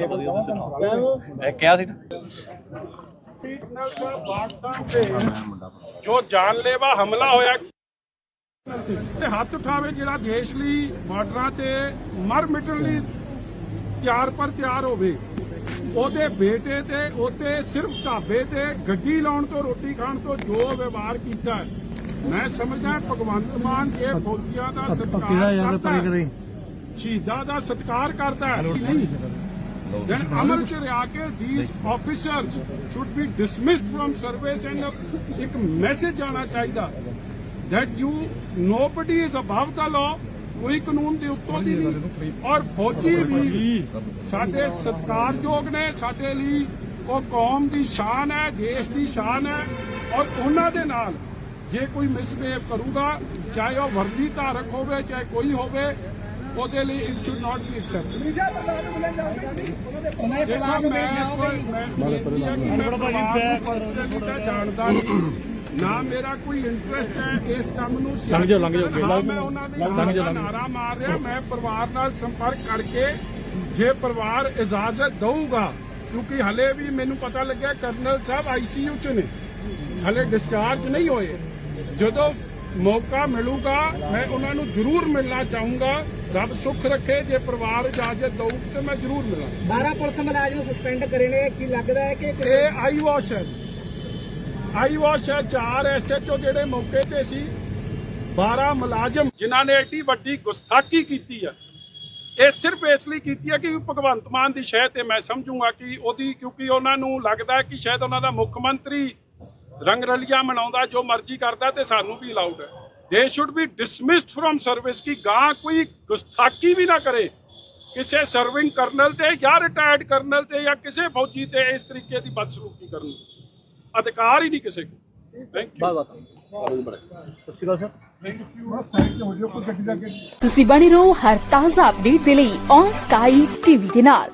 ਮੈਂ ਕਿਹਾ ਸੀ ਨਾ ਜੋ ਜਾਨਲੇਵਾ ਹਮਲਾ ਹੋਇਆ। ਤੇ ਹੱਥ ਉਠਾਵੇ ਜਿਹੜਾ ਦੇਸ਼ ਲਈ ਬਾਰਡਰਾਂ ਤੇ ਮਰ ਮਿਟਣ ਲਈ ਤਿਆਰ ਪਰ ਤਿਆਰ ਹੋਵੇ ਉਹਦੇ ਬੇਟੇ ਤੇ ਉਹਤੇ ਸਿਰਫ ਢਾਬੇ ਤੇ ਗੱਡੀ ਲਾਉਣ ਤੋਂ ਰੋਟੀ ਖਾਣ ਤੋਂ ਜੋ ਵਿਵਹਾਰ ਕੀਤਾ ਹੈ, ਮੈਂ ਸਮਝਦਾ ਭਗਵੰਤ ਮਾਨ ਇਹ ਫੌਜੀਆਂ ਦਾ ਸਤਿਕਾਰ ਕਰਦਾ ਹੈ। ਸ਼ਹੀਦਾਂ ਦਾ ਸਤਿਕਾਰ ਕਰਦਾ ਹੈ। ਨਹੀਂ? Then ਰਿਹਾ ਕੇ these officers should be dismissed from service and ਇੱਕ ਮੈਸੇਜ ਆਣਾ ਚਾਹੀਦਾ that you nobody is above the law ਕੋਈ ਕਾਨੂੰਨ ਦੇ ਉੱਤੋਂ ਦੀ ਨਹੀਂ ਔਰ ਫੌਜੀ ਵੀ ਸਾਡੇ ਸਤਿਕਾਰਯੋਗ ਨੇ ਸਾਡੇ ਲਈ ਉਹ ਕੌਮ ਦੀ ਸ਼ਾਨ ਹੈ ਦੇਸ਼ ਦੀ ਸ਼ਾਨ ਹੈ ਔਰ ਉਹਨਾਂ ਦੇ ਨਾਲ ਜੇ ਕੋਈ ਮਿਸਬਿਹੇਵ ਕਰੂਗਾ ਚਾਹੇ ਉਹ ਵਰਦੀ ਧਾਰਕ ਹੋਵੇ ਚਾਹੇ ਕੋਈ ਹੋਵੇ ਉਹਦੇ ਲਈ it should not be accepted ਮੈਂ ਜਾਣਦਾ ਨਾ ਮੇਰਾ ਕੋਈ ਇੰਟਰਸਟ ਹੈ ਇਸ ਕੰਮ ਨੂੰ ਲੰਘ ਜਾ ਲੰਘ ਜਾ ਮੈਂ ਉਹਨਾਂ ਦੇ ਲੰਘ ਜਾ ਨਾਰਾ ਮਾਰ ਰਿਹਾ ਮੈਂ ਪਰਿਵਾਰ ਨਾਲ ਸੰਪਰਕ ਕਰਕੇ ਜੇ ਪਰਿਵਾਰ ਇਜਾਜ਼ਤ ਦਊਗਾ ਕਿਉਂਕਿ ਹਲੇ ਵੀ ਮੈਨੂੰ ਪਤਾ ਲੱਗਿਆ ਕਰਨਲ ਸਾਹਿਬ ਆਈਸੀਯੂ ਚ ਨੇ। ਹਲੇ ਡਿਸਚਾਰਜ ਨਹੀਂ ਹੋਏ। ਜਦੋਂ ਮੌਕਾ ਮਿਲੂਗਾ ਮੈਂ ਉਹਨਾਂ ਨੂੰ ਜ਼ਰੂਰ ਮਿਲਣਾ ਚਾਹੂੰਗਾ। ਰੱਬ ਸੁੱਖ ਰੱਖੇ ਜੇ ਪਰਿਵਾਰ ਇਜਾਜ਼ਤ ਦਊ ਤੇ ਮੈਂ ਜ਼ਰੂਰ ਮਿਲਾਂ। 12 ਪੁਲਿਸ ਮੁਲਾਜ਼ਮ ਸਸਪੈਂਡ ਕਰੇ ਨੇ ਕੀ ਲੱਗਦਾ ਹੈ ਕਿ ਇਹ ਆਈ ਵਾਸ਼ ਹੈ। ਆਈ ਵਾਸ਼ ਹੈ ਚਾਰ ਐਸਐਚਓ ਜਿਹੜੇ ਮੌਕੇ ਤੇ ਸੀ। 12 ਮੁਲਾਜ਼ਮ ਜਿਨ੍ਹਾਂ ਨੇ ਐਡੀ ਵੱਡੀ ਗੁਸਤਾਖੀ ਕੀਤੀ ਹੈ ਇਹ ਸਿਰਫ ਇਸ ਲਈ ਕੀਤੀ ਹੈ ਕਿ ਭਗਵੰਤ ਮਾਨ ਦੀ ਸ਼ਹਿ ਤੇ ਮੈਂ ਸਮਝੂੰਗਾ ਕਿ ਉਹਦੀ ਕਿਉਂਕਿ ਉਹਨਾਂ ਨੂੰ ਲੱਗਦਾ ਕਿ ਸ਼ਾਇਦ ਉਹਨਾਂ ਦਾ ਮੁੱਖ ਮੰਤਰੀ ਰੰਗ ਰਲੀਆਂ ਮਨਾਉਂਦਾ ਜੋ ਮਰਜ਼ੀ ਕਰਦਾ ਤੇ ਸਾਨੂੰ ਵੀ ਅਲਾਉਡ ਹੈ। They should be dismissed from service ਕਿ ਗਾਂ ਕੋਈ ਗੁਸਤਾਖੀ ਵੀ ਨਾ ਕਰੇ ਕਿਸੇ ਸਰਵਿੰਗ ਕਰਨਲ ਤੇ ਜਾਂ ਰਿਟਾਇਰਡ ਕਰਨਲ ਤੇ ਜਾਂ ਕਿਸੇ ਫੌਜੀ ਤੇ ਇਸ ਤਰੀਕੇ ਦੀ ਬਦਸਲੂਕੀ ਕਰਨ ਅਧਿਕਾਰ ਹੀ ਨਹੀਂ ਕਿਸੇ ਕੋਲ ਥੈਂਕ ਯੂ ਤੁਸੀਂ ਬਣੇ ਰਹੋ ਹਰ ਤਾਜ਼ਾ ਅਪਡੇਟ ਦੇ ਲਈ ਔਨ ਸਕਾਈ ਟੀਵੀ ਦੇ ਨਾਲ।